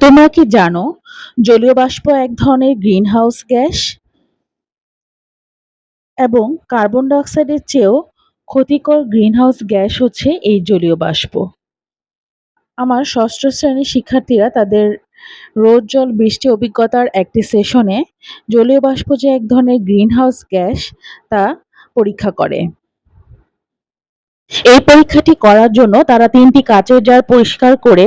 তোমরা কি জানো জলীয় বাষ্প এক ধরনের গ্রিনহাউস গ্যাস এবং কার্বন ডাইঅক্সাইডের চেয়েও ক্ষতিকর গ্রিনহাউস গ্যাস হচ্ছে এই জলীয় বাষ্প? আমার ষষ্ঠ শ্রেণির শিক্ষার্থীরা তাদের রোদ, জল, বৃষ্টি অভিজ্ঞতার একটি সেশনে জলীয় বাষ্প যে এক ধরনের গ্রিনহাউস গ্যাস তা পরীক্ষা করে। এই পরীক্ষাটি করার জন্য তারা তিনটি কাচের জার পরিষ্কার করে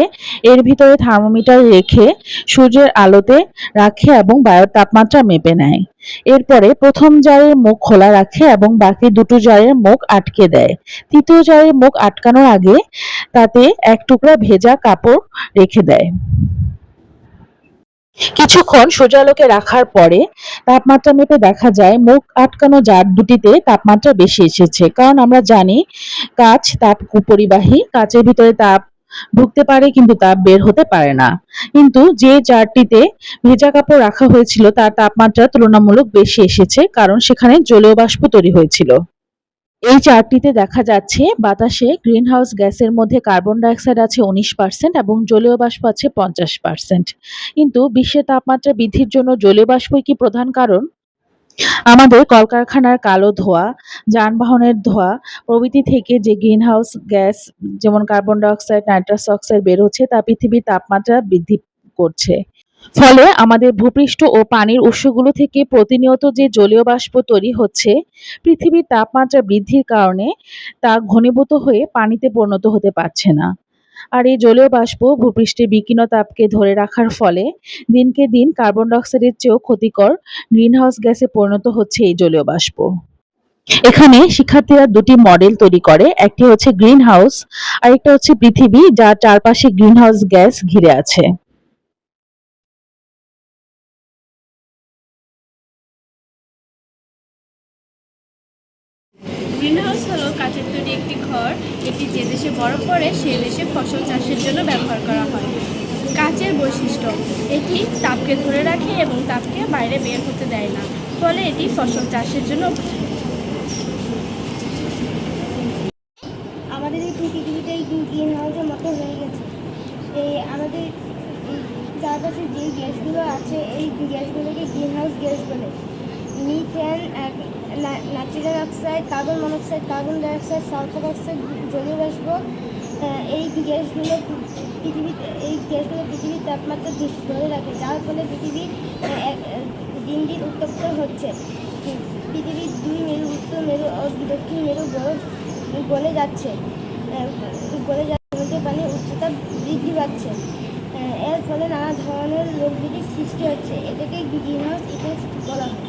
এর ভিতরে থার্মোমিটার রেখে সূর্যের আলোতে রাখে এবং বায়ুর তাপমাত্রা মেপে নেয়। এরপরে প্রথম জারের মুখ খোলা রাখে এবং বাকি দুটো জারের মুখ আটকে দেয়। তৃতীয় জারের মুখ আটকানোর আগে তাতে এক টুকরা ভেজা কাপড় রেখে দেয়। কিছুক্ষণ সোজালোকে রাখার পরে তাপমাত্রা মেপে দেখা যায় মুখ আটকানো জার দুটিতে তাপমাত্রা বেশি এসেছে। কারণ আমরা জানি কাঁচ তাপ কুপরিবাহী, কাঁচের ভিতরে তাপ ঢুকতে পারে কিন্তু তাপ বের হতে পারে না। কিন্তু যে জারটিতে ভেজা কাপড় রাখা হয়েছিল তার তাপমাত্রা তুলনামূলক বেশি এসেছে, কারণ সেখানে জলীয় বাষ্প তৈরি হয়েছিল। এই চার্টটিতে দেখা যাচ্ছে বাতাসে গ্রিনহাউস গ্যাসের মধ্যে কার্বন ডাইঅক্সাইড আছে উনিশ পার্সেন্ট এবং জলীয় বাষ্প আছে পঞ্চাশ পার্সেন্ট। কিন্তু বিশ্বের তাপমাত্রা বৃদ্ধির জন্য জলীয় বাষ্পই কি প্রধান কারণ? আমাদের কলকারখানার কালো ধোঁয়া, যানবাহনের ধোঁয়া, প্রভৃতি থেকে যে গ্রিনহাউস গ্যাস যেমন কার্বন ডাইঅক্সাইড, নাইট্রাস অক্সাইড বের হচ্ছে, তা পৃথিবীর তাপমাত্রা বৃদ্ধি করছে। ফলে আমাদের ভূপৃষ্ঠ ও পানির উৎসগুলো থেকে প্রতিনিয়ত যে জলীয় বাষ্প তৈরি হচ্ছে, পৃথিবীর তাপমাত্রা বৃদ্ধির কারণে তা ঘনীভূত হয়ে পানিতে পরিণত হতে পারছে না। আর এই জলীয় বাষ্প ভূপৃষ্ঠের বিকিরণ তাপকে ধরে রাখার ফলে দিনকে দিন কার্বন ডাইঅক্সাইডের চেয়েও ক্ষতিকর গ্রিনহাউস গ্যাসে পরিণত হচ্ছে এই জলীয় বাষ্প। এখানে শিক্ষার্থীরা দুটি মডেল তৈরি করে, একটি হচ্ছে গ্রিন হাউস আরেকটা হচ্ছে পৃথিবী, যার চারপাশে গ্রিনহাউস গ্যাস ঘিরে আছে। গ্রিনহাউস হলো কাঠের তৈরি একটি ঘর। এটি যে দেশে বরফ পড়ে সে দেশে ফসল চাষের জন্য ব্যবহার করা হয়। কাচের বৈশিষ্ট্য, এটি তাপকে ধরে রাখে এবং তাপকে বাইরে বের হতে দেয় না, ফলে এটি ফসল চাষের জন্য আমাদের এই পৃথিবীটা এই গ্রিন হাউসের মতো হয়ে গেছে। এই আমাদের চারপাশে যে গ্যাসগুলো আছে, এই গ্যাসগুলোকে গ্রিন হাউস গ্যাস বলে। Methane natural oxide, carbon monoxide, carbon dioxide, sulphur oxide জলীয় বাষ্প এই গ্যাসগুলো পৃথিবীতে, এই গ্যাসগুলো পৃথিবীর তাপমাত্রা ধরে রাখে, যার ফলে পৃথিবী দিন দিন উত্তপ্ত হচ্ছে। পৃথিবীর দুই মেরু, উত্তর মেরু ও দক্ষিণ মেরু বরফ গলে যাচ্ছে গলে যাচ্ছে সমুদ্রের পানির উচ্চতা বৃদ্ধি পাচ্ছে। এর ফলে নানা ধরনের রোগ সৃষ্টি হচ্ছে, এটাকে গ্রিন হাউস ইফেক্ট বলা হয়।